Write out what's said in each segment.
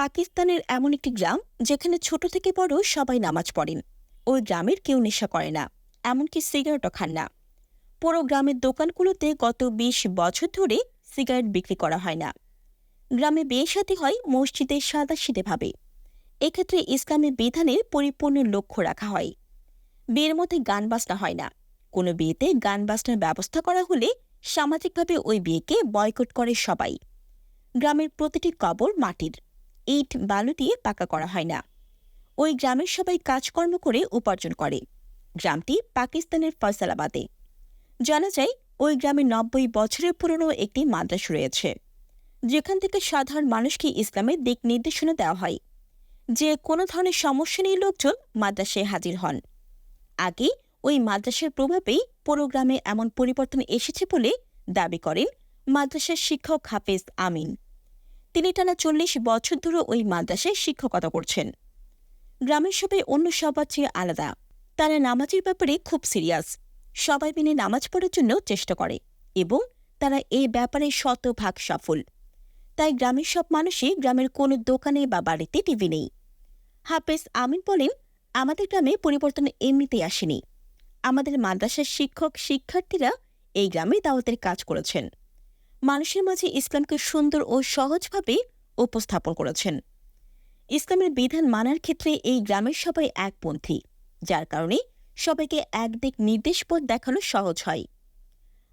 পাকিস্তানের এমন একটি গ্রাম যেখানে ছোট থেকে বড় সবাই নামাজ পড়েন। ওই গ্রামের কেউ নেশা করে না, এমনকি সিগারেটও খান না। পুরো গ্রামের দোকানগুলোতে গত বিশ বছর ধরে সিগারেট বিক্রি করা হয় না। গ্রামে বিয়ে সাথে হয় মসজিদে সাদাসিধেভাবে এক্ষেত্রে ইসলামী বিধানের পরিপূর্ণ লক্ষ্য রাখা হয়। বিয়ের মধ্যে গান বাজনা হয় না। কোনো বিয়েতে গান বাজনার ব্যবস্থা করা হলে সামাজিকভাবে ওই বিয়েকে বয়কট করে সবাই। গ্রামের প্রতিটি কবর মাটির। ইট বালু দিয়ে পাকা করা হয় না। ওই গ্রামের সবাই কাজকর্ম করে উপার্জন করে। গ্রামটি পাকিস্তানের ফয়সালাবাদে। জানা যায়, ওই গ্রামে নব্বই বছরের পুরনো একটি মাদ্রাস রয়েছে। যেখান থেকে সাধারণ মানুষকে ইসলামের দিক নির্দেশনা দেওয়া হয়। যে কোনো ধরনের সমস্যা নিয়ে লোকজন মাদ্রাসায় হাজির হন। আগে ওই মাদ্রাসার প্রভাবেই পুরো গ্রামে এমন পরিবর্তন এসেছে বলে দাবি করেন মাদ্রাসার শিক্ষক হাফেজ আমিন। তিনি টানা চল্লিশ বছর ধরে ওই মাদ্রাসায় শিক্ষকতা করছেন। গ্রামের সবাই অন্য সবার চেয়ে আলাদা। তারা নামাজের ব্যাপারে খুব সিরিয়াস। সবাই মিলে নামাজ পড়ার জন্য চেষ্টা করে এবং তারা এই ব্যাপারে শতভাগ সফল। তাই গ্রামের সব মানুষই গ্রামের কোনো দোকানে বা বাড়িতে টিভি নেই। হাফেজ আমিন বলেন, আমাদের গ্রামে পরিবর্তন এমনিতেই আসেনি। আমাদের মাদ্রাসার শিক্ষক, শিক্ষার্থীরা এই গ্রামে দাওয়াতের কাজ করেছেন। মানুষের মাঝে ইসলামকে সুন্দর ও সহজভাবে উপস্থাপন করেছেন। ইসলামের বিধান মানার ক্ষেত্রে এই গ্রামের সবাই একপন্থী, যার কারণে সবাইকে একদিক নির্দেশপথ দেখানো সহজ হয়।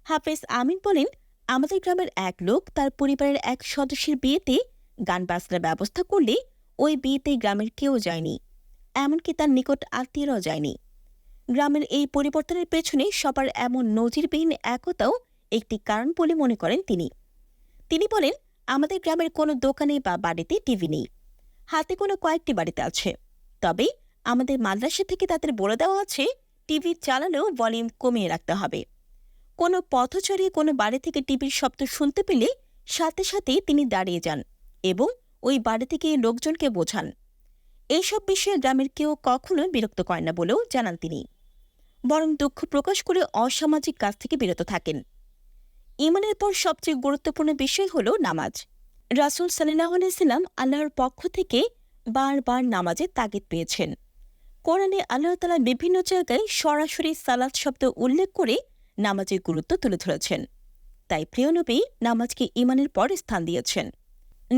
হাফেজ আমিন বলেন, আমাদের গ্রামের এক লোক তার পরিবারের এক সদস্যের বিয়েতে গান বাজনার ব্যবস্থা করলে ওই বিয়েতে গ্রামের কেউ যায়নি, এমনকি তার নিকট আত্মীয়রাও যায়নি। গ্রামের এই পরিবর্তনের পেছনে সবার এমন নজিরবিহীন একতাও একটি কারণ বলে মনে করেন তিনি। তিনি বলেন, আমাদের গ্রামের কোনো দোকানে বা বাড়িতে টিভি নেই। হাতে কোনো কয়েকটি বাড়িতে আছে। তবে আমাদের মাদ্রাসা থেকে তাদের বলে দেওয়া আছে, টিভি চালালেও ভলিউম কমিয়ে রাখতে হবে। কোনো পথচারী কোনো বাড়ি থেকে টিভির শব্দ শুনতে পেলে সাথে সাথেই তিনি দাঁড়িয়ে যান এবং ওই বাড়ি থেকে লোকজনকে বোঝান। এইসব বিষয়ে গ্রামের কেউ কখনো বিরক্ত করে না বলেও জানান তিনি। বরং দুঃখ প্রকাশ করে অসামাজিক কাজ থেকে বিরত থাকেন। ইমানের পর সবচেয়ে গুরুত্বপূর্ণ বিষয় হল নামাজ। রাসুল সাল্লাহ সাল্লাম আল্লাহর পক্ষ থেকে বারবার নামাজের তাগিদ পেয়েছেন। কোরআনে আল্লাহ তালা বিভিন্ন জায়গায় সরাসরি সালাদ শব্দ উল্লেখ করে নামাজের গুরুত্ব তুলে ধরেছেন। তাই প্রিয় নবী নামাজকে ইমানের পর স্থান দিয়েছেন।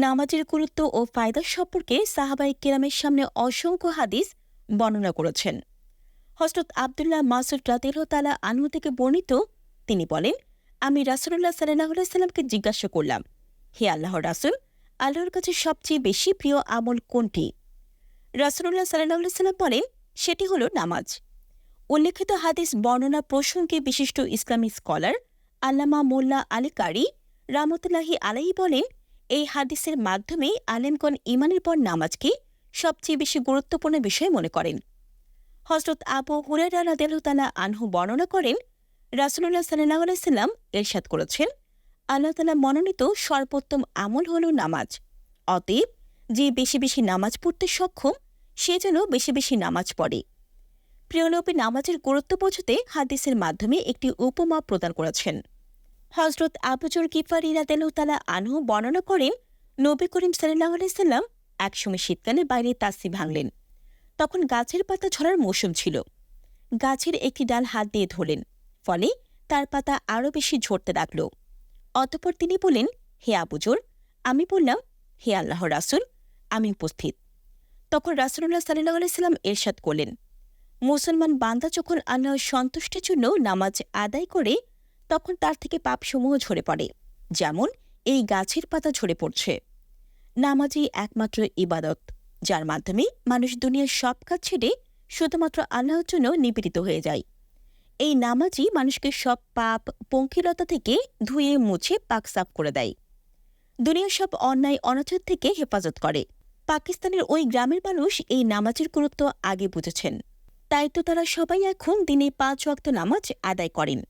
নামাজের গুরুত্ব ও ফায়দা সম্পর্কে সাহাবাই কেরামের সামনে অসংখ্য হাদিস বর্ণনা করেছেন। হজরত আবদুল্লাহ মাসুদ রাতিল তালা আনহু থেকে বর্ণিত, তিনি বলেন আমি রাসুল্লাহ সাল্লাহ সাল্লামকে জিজ্ঞাসা করলাম, হে আল্লাহ রাসুল, আল্লাহর কাছে সবচেয়ে বেশি প্রিয় আমল কোনটি? রাসুল্লাহ সাল্লাহ সাল্লাম বলেন, সেটি হল নামাজ। উল্লেখিত হাদিস বর্ণনা প্রসঙ্গে বিশিষ্ট ইসলামী স্কলার আল্লামা মোল্লা আলী কারি রামতুল্লাহি আলাই বলেন, এই হাদিসের মাধ্যমে আলেমগণ ইমানের পর নামাজকে সবচেয়ে বেশি গুরুত্বপূর্ণ বিষয় মনে করেন। হজরত আবু হুরারা আনহু বর্ণনা করেন রাসুল্লাহ সাল্লাহ আলাইসাল্লাম এরশাদ করেছেন, আল্লাহ তালা মনোনীত সর্বোত্তম আমল হল নামাজ। অতএব যে বেশি বেশি নামাজ পড়তে সক্ষম, সে যেন বেশি বেশি নামাজ পড়ে। প্রিয়নবী নামাজের গুরুত্ব বোঝাতে হাদিসের মাধ্যমে একটি উপমা প্রদান করেছেন। হজরত আবুজর গিফার ইরাদেলতালা আনহু বর্ণনা করেন, নবী করিম সাল্লাহ আলাইসাল্লাম একসময় শীতকালে বাইরে তাসি ভাঙলেন। তখন গাছের পাতা ঝরার মৌসুম ছিল। গাছের একটি ডাল হাত দিয়ে ধরলেন। ফলে তার পাতা আরও বেশি ঝরতে লাগল। অতপর তিনি বললেন, হে আবুজোর আমি বললাম, হে আল্লাহ রাসুল, আমি উপস্থিত। তখন রাসুল্লাহ সাল্লাহ আলাইসাল্লাম এরশাদ করলেন। মুসলমান বান্দা যখন আল্লাহর সন্তুষ্টির জন্য নামাজ আদায় করে, তখন তার থেকে পাপসমূহ ঝরে পড়ে, যেমন এই গাছের পাতা ঝরে পড়ছে। নামাজই একমাত্র ইবাদত, যার মাধ্যমে মানুষ দুনিয়ার সব কাজ ছেড়ে শুধুমাত্র আল্লাহর জন্য নিপীড়িত হয়ে যায়। এই নামাজই মানুষকে সব পাপ, পঙ্কিলতা থেকে ধুয়ে মুছে পাক সাফ করে দেয়। দুনিয়ার সব অন্যায়, অনাচার থেকে হেফাজত করে। পাকিস্তানের ওই গ্রামের মানুষ এই নামাজের গুরুত্ব আগে বুঝেছেন। তাই তো তারা সবাই এখন দিনে পাঁচ ওয়াক্ত নামাজ আদায় করেন।